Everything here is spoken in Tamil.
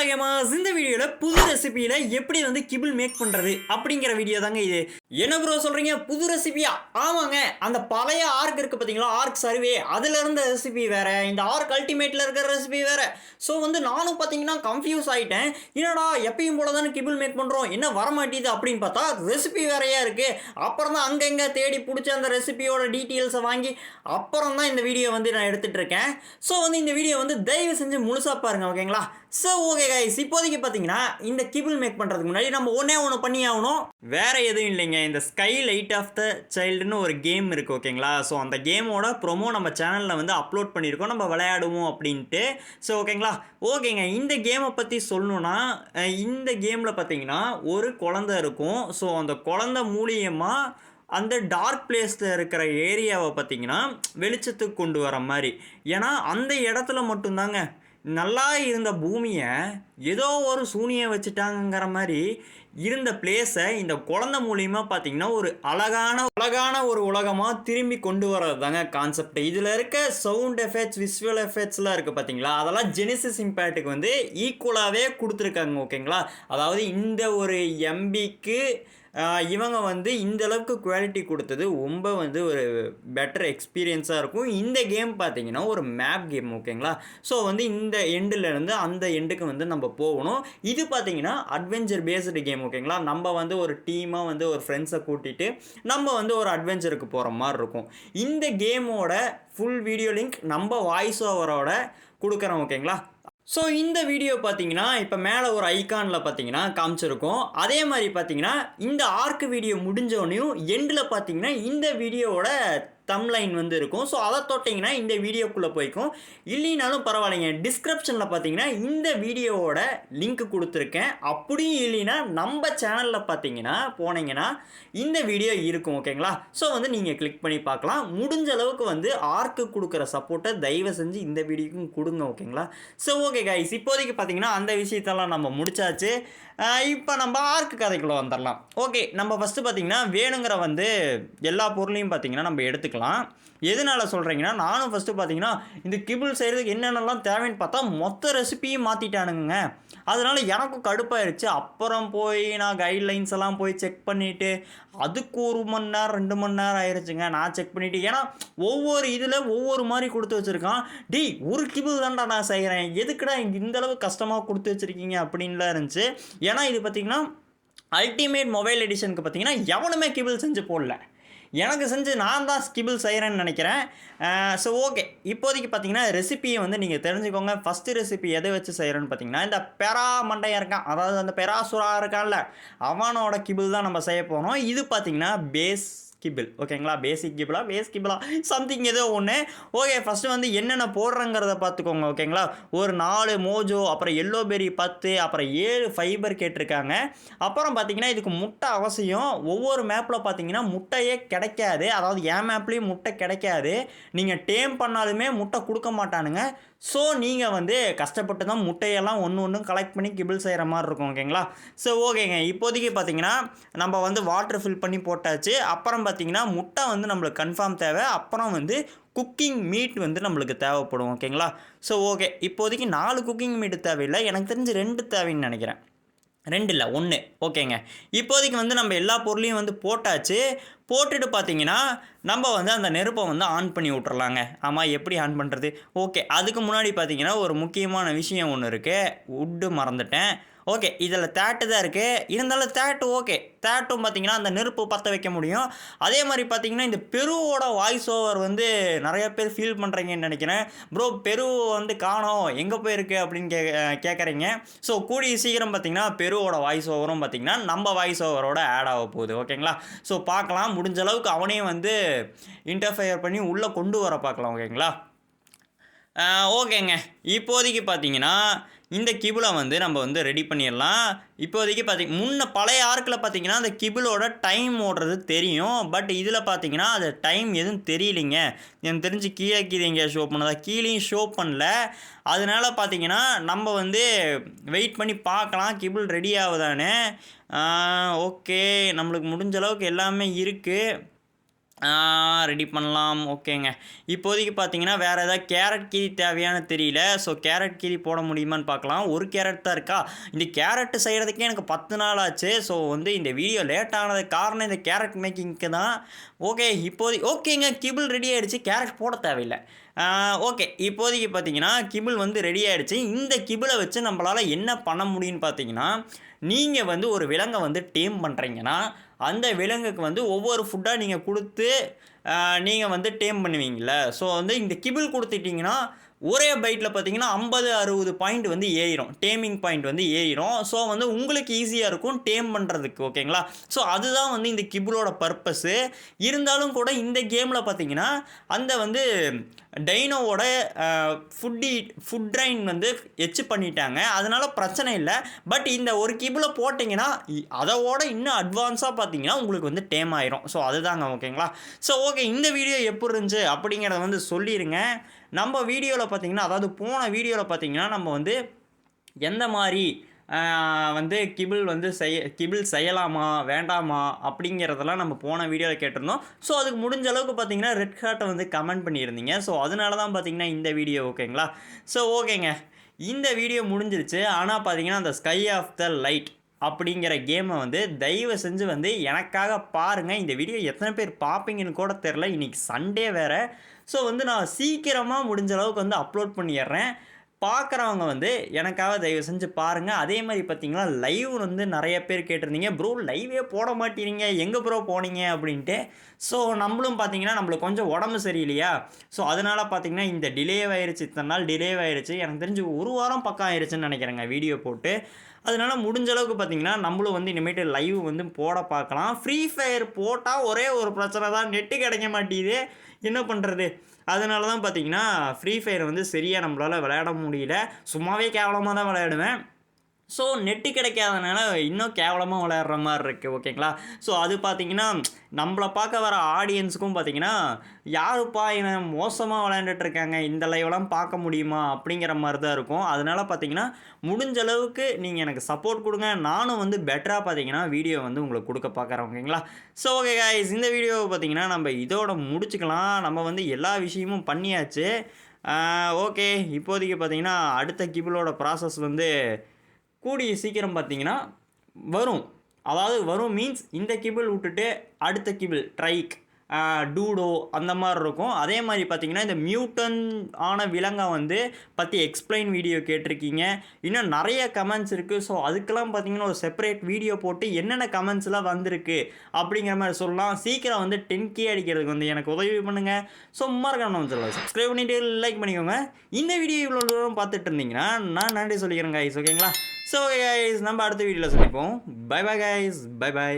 ஹலோ இந்த வீடியோவில் புது ரெசிபியில் எப்படி வந்து கிபிள் மேக் பண்ணுறது அப்படிங்கிற வீடியோ தாங்க இது. என்ன ப்ரோ சொல்கிறீங்க புது ரெசிபியா? ஆமாங்க. அந்த பழைய ஆர்க் இருக்குது பார்த்தீங்களா ஆர்க் சர்வே அதில் இருந்த ரெசிபி வேறு. இந்த ஆர்க் அல்டிமேட்டில் இருக்கிற ரெசிபி வேறு. ஸோ வந்து நானும் பார்த்தீங்கன்னா கன்ஃபியூஸ் ஆகிட்டேன் என்னடா எப்பயும் போல தானே கிபிள் மேக் பண்ணுறோம் என்ன வரமாட்டேது அப்படின்னு பார்த்தா ரெசிபி வேறையாக இருக்குது அப்புறம் தான் அங்கங்கே தேடி பிடிச்ச அந்த ரெசிபியோட டீட்டெயில்ஸை வாங்கி அப்புறம் தான் இந்த வீடியோ வந்து நான் எடுத்துகிட்டு இருக்கேன். ஸோ வந்து இந்த வீடியோ வந்து தயவு செஞ்சு முழுசாக பாருங்கள் ஓகேங்களா ஸோ ஓகே கைஸ் இப்போதைக்கு பார்த்தீங்கன்னா இந்த கிபிள் மேக் பண்ணுறதுக்கு முன்னாடி நம்ம ஒன்றே ஒன்று பண்ணி ஆகணும். வேறு எதுவும் இல்லைங்க. இந்த ஸ்கை லைட் ஆஃப் த சைல்டுன்னு ஒரு கேம் இருக்குது ஓகேங்களா ஸோ அந்த கேமோட ப்ரொமோ நம்ம சேனலில் வந்து அப்லோட் பண்ணியிருக்கோம். நம்ம விளையாடுவோம் அப்படின்ட்டு. ஸோ ஓகேங்களா ஓகேங்க. இந்த கேமை பற்றி சொல்லணுன்னா இந்த கேமில் பார்த்தீங்கன்னா ஒரு குழந்த இருக்கும். ஸோ அந்த குழந்த மூலியமாக அந்த டார்க் பிளேஸில் இருக்கிற ஏரியாவை பார்த்தீங்கன்னா வெளிச்சத்துக்கு கொண்டு வர மாதிரி. ஏன்னா அந்த இடத்துல மட்டும்தாங்க நல்லா இருந்த பூமியை ஏதோ ஒரு சூனியை வச்சுட்டாங்கங்கிற மாதிரி இருந்த பிளேஸை இந்த குழந்தை மூலியமாக பார்த்தீங்கன்னா ஒரு அழகான அழகான ஒரு உலகமாக திரும்பி கொண்டு வர்றது தாங்க கான்செப்ட் இதில் இருக்க சவுண்ட் எஃபெக்ட்ஸ் விஸ்வல் எஃபெக்ட்ஸ்லாம் இருக்குது பார்த்தீங்களா? அதெல்லாம் ஜெனிசிஸ் இம்பேக்ட்டுக்கு வந்து ஈக்குவலாகவே கொடுத்துருக்காங்க ஓகேங்களா அதாவது இந்த ஒரு எம்பிக்கு இவங்க வந்து இந்த அளவுக்கு குவாலிட்டி கொடுத்தது. ரொம்ப வந்து ஒரு பெட்டர் எக்ஸ்பீரியன்ஸாக இருக்கும். இந்த கேம் பார்த்தீங்கன்னா ஒரு மேப் கேம் ஓகேங்களா ஸோ வந்து இந்த எண்டில் இருந்து அந்த எண்டுக்கு வந்து நம்ம போகணும். இது பார்த்தீங்கன்னா அட்வென்ச்சர் பேஸ்டு கேம் ஓகேங்களா நம்ம வந்து ஒரு டீமாக வந்து ஒரு ஃப்ரெண்ட்ஸை கூட்டிகிட்டு நம்ம வந்து ஒரு அட்வென்ச்சருக்கு போகிற மாதிரி இருக்கும். இந்த கேமோட ஃபுல் வீடியோ லிங்க் நம்ம வாய்ஸ் ஓவரோட கொடுக்குறோம் ஓகேங்களா ஸோ இந்த வீடியோ பார்த்தீங்கன்னா இப்போ மேலே ஒரு ஐக்கானில் பார்த்தீங்கன்னா காமிச்சிருக்கோம். அதே மாதிரி பார்த்தீங்கன்னா இந்த ஆர்க் வீடியோ முடிஞ்சோடனையும் எண்டில் பார்த்தீங்கன்னா இந்த வீடியோவோட தம்லைன் வந்து இருக்கும். ஸோ அதை தொட்டிங்கன்னா இந்த வீடியோக்குள்ளே போய்க்கும். இல்லைனாலும் பரவாயில்லைங்க. டிஸ்கிரிப்ஷனில் பார்த்தீங்கன்னா இந்த வீடியோவோட லிங்க் கொடுத்துருக்கேன். அப்படியும் இல்லைன்னா நம்ம சேனலில் பார்த்தீங்கன்னா போனீங்கன்னா இந்த வீடியோ இருக்கும் ஓகேங்களா ஸோ வந்து நீங்கள் கிளிக் பண்ணி பார்க்கலாம். முடிஞ்ச அளவுக்கு வந்து ஆர்க்கு கொடுக்குற சப்போர்ட்டை தயவு செஞ்சு இந்த வீடியோக்கும் கொடுங்க ஓகேங்களா ஸோ ஓகே கைஸ் இப்போதைக்கு பார்த்தீங்கன்னா அந்த விஷயத்தெல்லாம் நம்ம முடிச்சாச்சு. இப்போ நம்ம ஆர்க்கு கதைக்குள்ளே வந்துடலாம் ஓகே நம்ம ஃபஸ்ட்டு பார்த்தீங்கன்னா வேணுங்கிற வந்து எல்லா பொருளையும் பார்த்தீங்கன்னா நம்ம எடுத்துக்கலாம். எதனால் சொல்கிறீங்கன்னா நானும் ஃபஸ்ட்டு பார்த்தீங்கன்னா இந்த கிபிள் செய்கிறதுக்கு என்னென்னலாம் தேவைன்னு பார்த்தா மொத்த ரெசிபியும் மாற்றிட்டானுங்க அதனால் எனக்கும் கடுப்பாயிருச்சு. அப்புறம் போய் நான் கைட்லைன்ஸ் எல்லாம் போய் செக் பண்ணிவிட்டு அதுக்கு ஒரு மணி நேரம் ரெண்டு மணி நேரம் ஆயிடுச்சுங்க நான் செக் பண்ணிவிட்டு ஏன்னா ஒவ்வொரு இதில் ஒவ்வொரு மாதிரி கொடுத்து வச்சுருக்கான். டி ஒரு கிபிள் தான்டா நான் செய்கிறேன் எதுக்குடா இந்தளவு கஷ்டமாக கொடுத்து வச்சுருக்கீங்க அப்படின்லாம் இருந்துச்சு. ஏன்னா இது பார்த்தீங்கன்னா அல்டிமேட் மொபைல் எடிஷனுக்கு பார்த்தீங்கன்னா எவனுமே கிபிள் செஞ்சு போடல. எனக்கு செஞ்சு நான் தான் ஸ்கிபிள் செய்கிறேன்னு நினைக்கிறேன். ஸோ ஓகே இப்போதைக்கு பார்த்தீங்கன்னா ரெசிபியை வந்து நீங்கள் தெரிஞ்சுக்கோங்க. ஃபஸ்ட்டு ரெசிபி எதை வச்சு செய்கிறேன்னு பார்த்தீங்கன்னா இந்த பெரா மண்டையாக இருக்கான். அதாவது அந்த பெராசுரா இருக்கான்ல அவனோட கிபிள் தான் நம்ம செய்ய போகிறோம் இது பார்த்தீங்கன்னா பேஸ் கிபிள் ஓகேங்களா பேசிக் கிபிளா பேஸ் கிபிளா சம்திங் ஏதோ ஒன்று ஓகே ஃபஸ்ட்டு வந்து என்னென்ன போடுறங்கிறத பார்த்துக்கோங்க ஓகேங்களா ஒரு நாலு மோஜோ அப்புறம் எல்லோ பெரி பத்து அப்புறம் ஏழு ஃபைபர் கேட்டிருக்காங்க. அப்புறம் பார்த்தீங்கன்னா இதுக்கு முட்டை அவசியம். ஒவ்வொரு மேப்பில் பார்த்தீங்கன்னா முட்டையே கிடைக்காது. அதாவது என் மேப்லேயும் முட்டை கிடைக்காது. நீங்கள் டேம் பண்ணாலுமே முட்டை கொடுக்க மாட்டானுங்க. ஸோ நீங்கள் வந்து கஷ்டப்பட்டு தான் முட்டையெல்லாம் ஒன்று ஒன்றும் கலெக்ட் பண்ணி கிபிள் செய்கிற மாதிரி இருக்கும் ஓகேங்களா ஸோ ஓகேங்க இப்போதைக்கு பார்த்தீங்கன்னா நம்ம வந்து வாட்டர் ஃபில் பண்ணி போட்டாச்சு. அப்புறம் பார்த்தீங்கன்னா முட்டை வந்து நம்மளுக்கு கன்ஃபார்ம் தேவை. அப்புறம் வந்து குக்கிங் மீட் வந்து நம்மளுக்கு தேவைப்படும் ஓகேங்களா ஸோ ஓகே இப்போதைக்கு நாலு குக்கிங் மீட் தேவையில்லை. எனக்கு தெரிஞ்சு ரெண்டு தேவைன்னு நினைக்கிறேன். ரெண்டு இல்லை ஒன்று ஓகேங்க. இப்போதைக்கு வந்து நம்ம எல்லா பொருளையும் வந்து போட்டாச்சு. போட்டுட்டு பார்த்தீங்கன்னா நம்ம வந்து அந்த நெருப்பை வந்து ஆன் பண்ணி விட்றலாங்க ஆமாம் எப்படி ஆன் பண்ணுறது ஓகே அதுக்கு முன்னாடி பார்த்தீங்கன்னா ஒரு முக்கியமான விஷயம் ஒன்று இருக்குது உட்டு மறந்துட்டேன். ஓகே இதில் தேட்டு தான் இருக்குது இருந்தாலும் தேட்டு ஓகே. தேட்டும் பார்த்தீங்கன்னா அந்த நெருப்பு பற்ற வைக்க முடியும். அதே மாதிரி பார்த்தீங்கன்னா இந்த பெருவோட வாய்ஸ் ஓவர் வந்து நிறைய பேர் ஃபீல் பண்ணுறீங்கன்னு நினைக்கிறேன். ப்ரோ பெரு வந்து காணோம். எங்கே போயிருக்கு அப்படின்னு கே கேட்குறீங்க ஸோ கூடிய சீக்கிரம் பார்த்தீங்கன்னா பெருவோட வாய்ஸ் ஓவரும் பார்த்தீங்கன்னா நம்ம வாய்ஸ் ஓவரோட ஆட் ஆக போகுது. ஓகேங்களா? ஸோ பார்க்கலாம். முடிஞ்ச அளவுக்கு அவனையும் வந்து இன்டர்ஃபயர் பண்ணி உள்ளே கொண்டு வர பார்க்கலாம். ஓகேங்களா? ஓகேங்க. இப்போதைக்கு பார்த்தீங்கன்னா இந்த கிபிளை வந்து நம்ம வந்து ரெடி பண்ணிடலாம். இப்போதைக்கு பார்த்தீங்க முன்ன பழைய ஆர்க்கில் பார்த்தீங்கன்னா அந்த கிபிளோட டைம் ஓடுறது தெரியும். பட் இதில் பார்த்தீங்கன்னா அது டைம் எதுவும் தெரியலைங்க. எனக்கு தெரிஞ்சு கீழே கீழே எங்கேயா ஷோ பண்ணதா? கீழேயும் ஷோ பண்ணல. அதனால் பார்த்தீங்கன்னா நம்ம வந்து வெயிட் பண்ணி பார்க்கலாம். கிபிள் ரெடி ஆகுதானே ஓகே. நம்மளுக்கு முடிஞ்ச அளவுக்கு எல்லாமே இருக்குது ரெடி பண்ணலாம். ஓகேங்க. இப்போதைக்கு பார்த்தீங்கன்னா வேறு ஏதாவது கேரட் கீரி தேவையானு தெரியல. ஸோ கேரட் கீரி போட முடியுமான்னு பார்க்கலாம் ஒரு கேரட் தான் இருக்கா? இந்த கேரட் செய்கிறதுக்கே எனக்கு பத்து நாள் ஆச்சு. ஸோ வந்து இந்த வீடியோ லேட் ஆனதுக்கு காரணம் இந்த கேரட் மேக்கிங்க்கு தான். ஓகே இப்போதைக்கு ஓகேங்க. கிபிள் ரெடி ஆகிடுச்சு கேரட் போட தேவையில்லை. ஓகே. இப்போதைக்கு பார்த்தீங்கன்னா கிபிள் வந்து ரெடி ஆகிடுச்சு இந்த கிபிளை வச்சு நம்மளால் என்ன பண்ண முடியும்னு பார்த்தீங்கன்னா நீங்கள் வந்து ஒரு விலங்கை வந்து டேம் பண்ணுறீங்கன்னா அந்த விலங்குக்கு வந்து ஒவ்வொரு ஃபுட்டாக நீங்கள் கொடுத்து நீங்கள் வந்து டேம் பண்ணுவீங்கள ஸோ வந்து இந்த கிபிள் கொடுத்துட்டிங்கன்னா ஒரே பைட்டில் பார்த்தீங்கன்னா ஐம்பது அறுபது பாயிண்ட் வந்து ஏறிடும் டேமிங் பாயிண்ட் வந்து ஏறிடும் ஸோ வந்து உங்களுக்கு ஈஸியாக இருக்கும் டேம் பண்ணுறதுக்கு ஓகேங்களா ஸோ அதுதான் வந்து இந்த கிபிளோட பர்பஸ்ஸு இருந்தாலும் கூட இந்த கேமில் பார்த்தீங்கன்னா அந்த வந்து டைனோவோட ஃபுட்டி ஃபுட் ட்ரைன் வந்து எச்சு பண்ணிட்டாங்க. அதனால் பிரச்சனை இல்லை. பட் இந்த ஒரு கிபிளை போட்டிங்கன்னா அதோட இன்னும் அட்வான்ஸாக பார்த்தீங்கன்னா உங்களுக்கு வந்து டேம் ஆயிரும். ஸோ அதுதாங்க ஓகேங்களா ஸோ ஓகே இந்த வீடியோ எப்படி இருந்துச்சு அப்படிங்கிறத வந்து சொல்லிடுங்க நம்ம வீடியோவில் பார்த்தீங்கன்னா அதாவது போன வீடியோவில் பார்த்தீங்கன்னா நம்ம வந்து எந்த மாதிரி வந்து கிபிள் வந்து செய்ய கிபிள் செய்யலாமா வேண்டாமா அப்படிங்கிறதெல்லாம் நம்ம போன வீடியோவில் கேட்டிருந்தோம். ஸோ அதுக்கு முடிஞ்ச அளவுக்கு பார்த்தீங்கன்னா ரெட் ஹார்ட்டை வந்து கமெண்ட் பண்ணியிருந்தீங்க. ஸோ அதனால தான் பார்த்தீங்கன்னா இந்த வீடியோ ஓகேங்களா ஸோ ஓகேங்க இந்த வீடியோ முடிஞ்சிருச்சு. ஆனால் பார்த்தீங்கன்னா அந்த ஸ்கை ஆஃப் த லைட் அப்படிங்கிற கேமை வந்து தயவு செஞ்சு வந்து எனக்காக பாருங்கள் இந்த வீடியோ எத்தனை பேர் பார்ப்பீங்கன்னு கூட தெரில இன்றைக்கி சண்டே வேறு. ஸோ வந்து நான் சீக்கிரமாக முடிஞ்ச அளவுக்கு வந்து அப்லோட் பண்ணிடுறேன். பார்க்குறவங்க வந்து எனக்காக தயவு செஞ்சு பாருங்கள் அதே மாதிரி பார்த்தீங்கன்னா லைவ் வந்து நிறைய பேர் கேட்டிருந்தீங்க. ப்ரோ லைவே போட மாட்டேறீங்க எங்கே ப்ரோ போனீங்க? அப்படின்ட்டு. ஸோ நம்மளும் பார்த்தீங்கன்னா நம்மளுக்கு கொஞ்சம் உடம்பு சரியில்லையா? ஸோ அதனால் பார்த்தீங்கன்னா இந்த டிலே ஆயிடுச்சு இத்தனை நாள் டிலே ஆயிருச்சு. எனக்கு தெரிஞ்சு ஒரு வாரம் பக்கம் ஆயிடுச்சுன்னு நினைக்கிறேங்க. வீடியோ போட்டு. அதனால் முடிஞ்ச அளவுக்கு பார்த்தீங்கன்னா நம்மளும் வந்து இனிமேட்டு லைவ் வந்து போட பார்க்கலாம். ஃப்ரீ ஃபயர் போட்டால் ஒரே ஒரு பிரச்சனை தான். நெட்டு கிடைக்க மாட்டேங்குது. என்ன பண்ணுறது அதனால தான் பார்த்தீங்கன்னா ஃப்ரீ ஃபயர் வந்து சரியாக நம்மளால் விளையாட முடியல. சும்மாவே கேவலமாக தான் விளையாடுவேன். ஸோ நெட்டு கிடைக்காதனால இன்னும் கேவலமாக விளையாடுற மாதிரி இருக்குது ஓகேங்களா? ஸோ அது பார்த்தீங்கன்னா நம்மளை பார்க்க வர ஆடியன்ஸுக்கும் பார்த்தீங்கன்னா யாருப்பா இவன் மோசமாக விளையாண்டுட்ருக்காங்க இந்த லைவெல்லாம் பார்க்க முடியுமா? அப்படிங்கிற மாதிரி தான் இருக்கும். அதனால் பார்த்தீங்கன்னா முடிஞ்ச அளவுக்கு நீங்கள் எனக்கு சப்போர்ட் கொடுங்க. நானும் வந்து பெட்டராக பார்த்தீங்கன்னா வீடியோ வந்து உங்களுக்கு கொடுக்க பார்க்குறேன் ஓகேங்களா? So okay guys. இந்த வீடியோவை பார்த்தீங்கன்னா நம்ம இதோட முடிச்சுக்கலாம். நம்ம வந்து எல்லா விஷயமும் பண்ணியாச்சு. ஓகே இப்போதைக்கு பார்த்தீங்கன்னா அடுத்த கிபிளோட ப்ராசஸ் வந்து கூடிய சீக்கிரம் பார்த்தீங்கன்னா வரும். அதாவது வரும் மீன்ஸ் இந்த கிபிள் விட்டுட்டு அடுத்த கிபிள் ட்ரைக் டூடோ அந்த மாதிரி இருக்கும். அதே மாதிரி பார்த்தீங்கன்னா இந்த மியூட்டன் ஆன விலங்கை வந்து பற்றி எக்ஸ்பிளைன் வீடியோ கேட்டிருக்கீங்க. இன்னும் நிறைய கமெண்ட்ஸ் இருக்குது ஸோ அதுக்கெல்லாம் பார்த்தீங்கன்னா ஒரு செப்பரேட் வீடியோ போட்டு என்னென்ன கமெண்ட்ஸ்லாம் வந்திருக்கு அப்படிங்கிற மாதிரி சொல்லலாம். சீக்கிரம் வந்து டென் கே அடிக்கிறதுக்கு வந்து எனக்கு உதவி பண்ணுங்கள் ஸோ மறக்காம நம்ம சொல்லலாம் சப்ஸ்கிரைப் பண்ணிவிட்டு லைக் பண்ணிக்கோங்க. இந்த வீடியோ இவ்வளோ தூரம் பார்த்துட்டு இருந்தீங்கன்னா நான் நன்றி சொல்லிக்கிறேன் கைஸ் ஓகேங்களா ஸோ கைஸ் நம்ம அடுத்த வீடியோவில் சந்திப்போம் bye bye guys bye bye